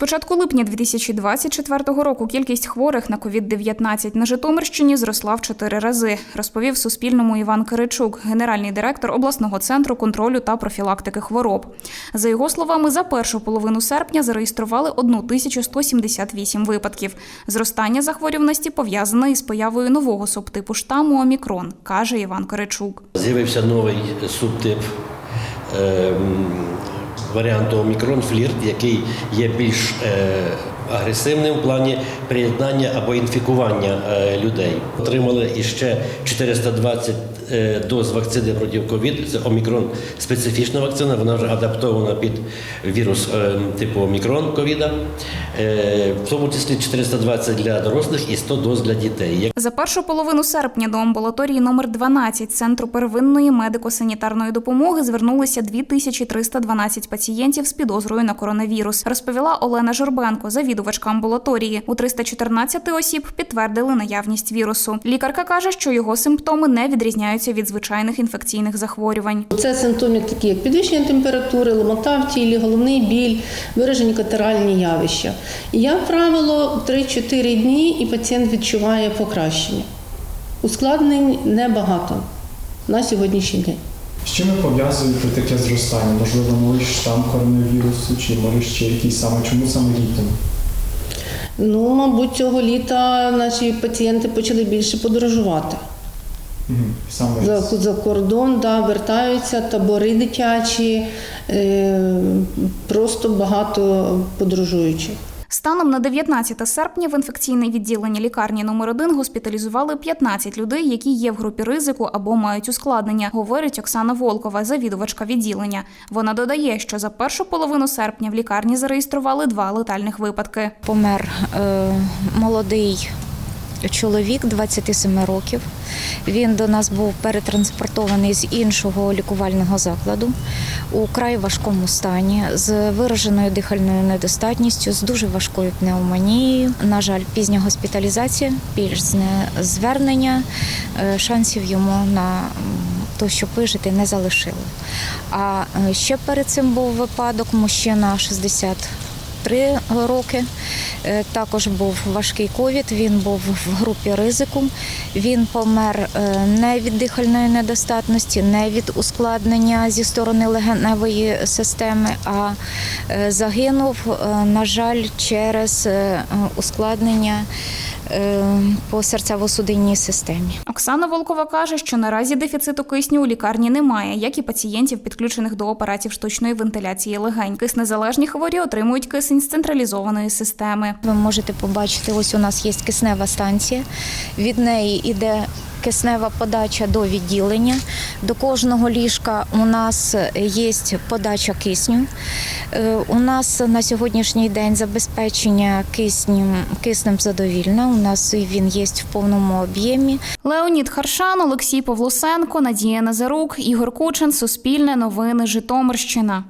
початку липня 2024 року кількість хворих на COVID-19 на Житомирщині зросла в чотири рази, розповів Суспільному Іван Киричук, генеральний директор обласного центру контролю та профілактики хвороб. За його словами, за першу половину серпня зареєстрували 1178 випадків. Зростання захворюваності пов'язане із появою нового субтипу штаму Омікрон, каже Іван Киричук. З'явився новий субтип ем, варіанту омікрон флірт, який є більш е, агресивним в плані приєднання або інфікування е, людей. Отримали іще 420 е, доз вакцини проти ковід. Це омікрон специфічна вакцина, вона вже адаптована під вірус е, типу омікрон ковіда. В тому числі 420 для дорослих і 100 доз для дітей. За першу половину серпня до амбулаторії номер 12 Центру первинної медико-санітарної допомоги звернулися 2312 пацієнтів з підозрою на коронавірус, розповіла Олена Журбенко, завідувачка амбулаторії. У 314 осіб підтвердили наявність вірусу. Лікарка каже, що його симптоми не відрізняються від звичайних інфекційних захворювань. Це симптоми такі, як підвищення температури, ломота в тілі, головний біль, виражені катаральні явища. І, як правило, 3-4 дні і пацієнт відчуває покращення. Ускладнень небагато на сьогоднішній день. З чим ви пов'язуєте таке зростання? Можливо, новий штам коронавірусу, чи може ще якийсь саме, чому саме літом? Ну, мабуть, цього літа наші пацієнти почали більше подорожувати. Саме За, за кордон, да, вертаються, табори дитячі, е, просто багато подорожуючих. Станом на 19 серпня в інфекційне відділення лікарні номер 1 госпіталізували 15 людей, які є в групі ризику або мають ускладнення, говорить Оксана Волкова, завідувачка відділення. Вона додає, що за першу половину серпня в лікарні зареєстрували два летальних випадки. помер е, молодий чоловік 27 років. Він до нас був перетранспортований з іншого лікувального закладу у край важкому стані з вираженою дихальною недостатністю, з дуже важкою пневмонією. На жаль, пізня госпіталізація, пізне звернення, е, шансів йому на то, щоб вижити, не залишило. А е, ще перед цим був випадок мужчина 60 Три роки також був важкий ковід. Він був в групі ризику. Він помер е, не від дихальної недостатності, не від ускладнення зі сторони легеневої системи, а е, загинув, е, на жаль, через е, ускладнення е, по серцево-судинній системі. Оксана Волкова каже, що наразі дефіциту кисню у лікарні немає, як і пацієнтів, підключених до апаратів штучної вентиляції легень. Киснезалежні хворі отримують кисень з централізованої системи. Ви можете побачити, ось у нас є киснева станція. Від неї йде киснева подача до відділення. До кожного ліжка у нас є подача кисню. Е, У нас на сьогоднішній день забезпечення киснем, киснем задовільне. У нас він є в повному об'ємі. Леонід Харшан, Олексій Павлусенко, Надія Назарук, Ігор Кучин, Суспільне новини, Житомирщина.